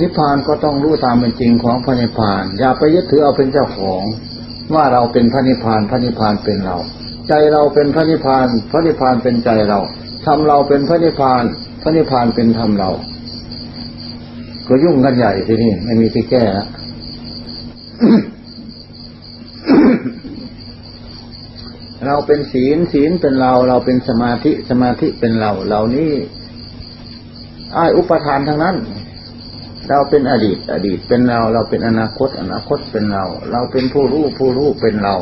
นิพพานก็ต้องรู้ตามเป็นจริงของพระนิพพาน อย่าไปยึดถือเอาเป็นเจ้าของ ว่าเราเป็นพระนิพพานพระนิพพานเป็นเรา ใจเราเป็นพระนิพพาน พระนิพพานเป็นใจเราทำเราเป็นพระนิพพานพระนิพพานเป็นธรรมเรา ก็ยุ่งกันใหญ่ทีนี้ไม่มีที่แก้แล้วเราเป็นศีลศีลเป็นเรา เราเป็นสมาธิสมาธิเป็นเรา เหล่านี้อ้ายอุปทานทั้งนั้น เราเป็นอดีต อดีตเป็นเรา เราเป็นอนาคต อนาคตเป็นเรา เราเป็นผู้รู้ผู้รู้เป็นเรา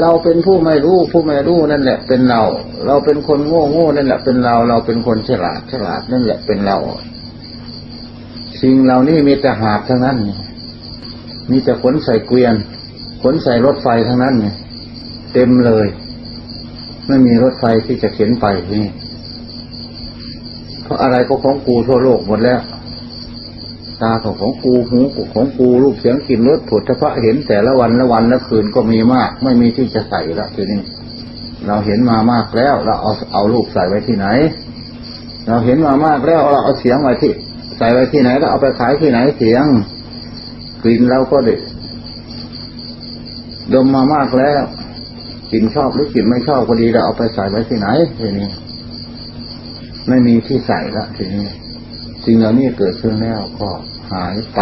เราเป็นผู้ไม่รู้ผู้ไม่รู้นั่นแหละเป็นเรา เราเป็นคนโง่โง่นั่นแหละเป็นเรา เราเป็นคนฉลาดฉลาดนั่นแหละเป็นเรา สิ่งเหล่านี้มีแต่หาบทั้งนั้นมีแต่ขนใส่เกวียน ขนใส่รถไฟทั้งนั้นไงเต็มเลย ไม่มีรถไฟที่จะเข็นไปนี่เพราะอะไรก็ของกูทั่วโลกหมดแล้ว ตาของของกูหูของกูรูปเสียงกลิ่นรสผลเฉพาะเห็นแต่ละวันละวันละคืนก็มีมาก ไม่มีที่จะใส่ละทีนี้เราเห็นมามากแล้ว เราเอาเอารูปใส่ไว้ที่ไหน เราเห็นมามากแล้วเราเอาเสียงไว้ที่ ใส่ไว้ที่ไหนแล้วเอาไปขายที่ไหนเสียงกลิ่นเราก็ได้ดมมามากแล้วกลิ่นชอบหรือกลิ่นไม่ชอบก็ดีเราเอาไปใส่ไว้ที่ไหนทีนี้ไม่มีที่ใส่ละทีนี้ สิ่งเหล่านี้เกิดขึ้นแล้วก็หายไป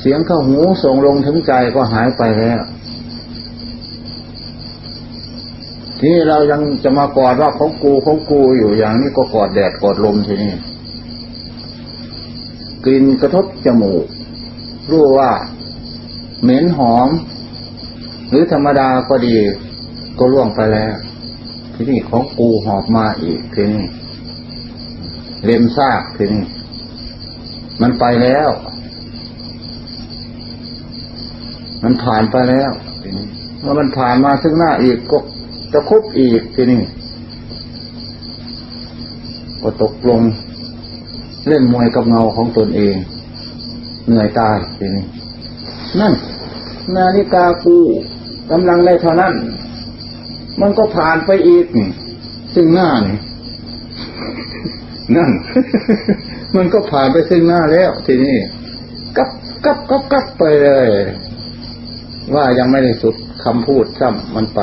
เสียงเข้าหูส่งลงถึงใจก็หายไปแล้วทีนี้เรายังจะมากอดว่าของกูของกูอยู่อย่างนี้ก็กอดแดดกอดลมทีนี้กลิ่นกระทบจมูก รู้ว่าเหม็นหอม หรือธรรมดาก็ดี ก็ล่วงไปแล้ว ทีนี้ของกูหอบมาอีกทีนี้ เล็มซากทีนี้มันไปแล้ว มันผ่านไปแล้วทีนี้เมื่อมันผ่านมาซึ่งหน้าอีกก็จะคบอีกทีนี้ก็ตกลง เล่นมวยกับเงาของตนเอง เหนื่อยตายทีนี้นั่น นาฬิกากูกำลังได้เท่านั้น มันก็ผ่านไปอีกนี่ซึ่งหน้านี่ นั่น มันก็ผ่านไปซึ่งหน้าแล้วทีนี้กับกับกับกับไปเลย ว่ายังไม่ได้สุดคำพูดซ้ำมันไป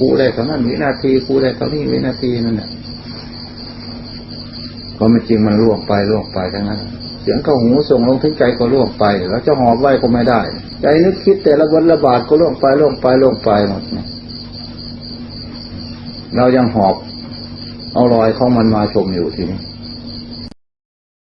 กูได้เท่านั้นวินาทีกูได้เท่านี้วินาทีนั่นแหละก็ไม่จริงมันล่วงไปล่วงไปทั้งนั้น เสียงเข้าหูส่งลงถึงใจก็ล่วงไป แล้วจะหอบไว้ก็ไม่ได้ ใจนึกคิดแต่ละวันละบาทก็ล่วงไปล่วงไปล่วงไปหมดเนี่ยเรายังหอบ เอารอยของมันมาชมอยู่ทีนี้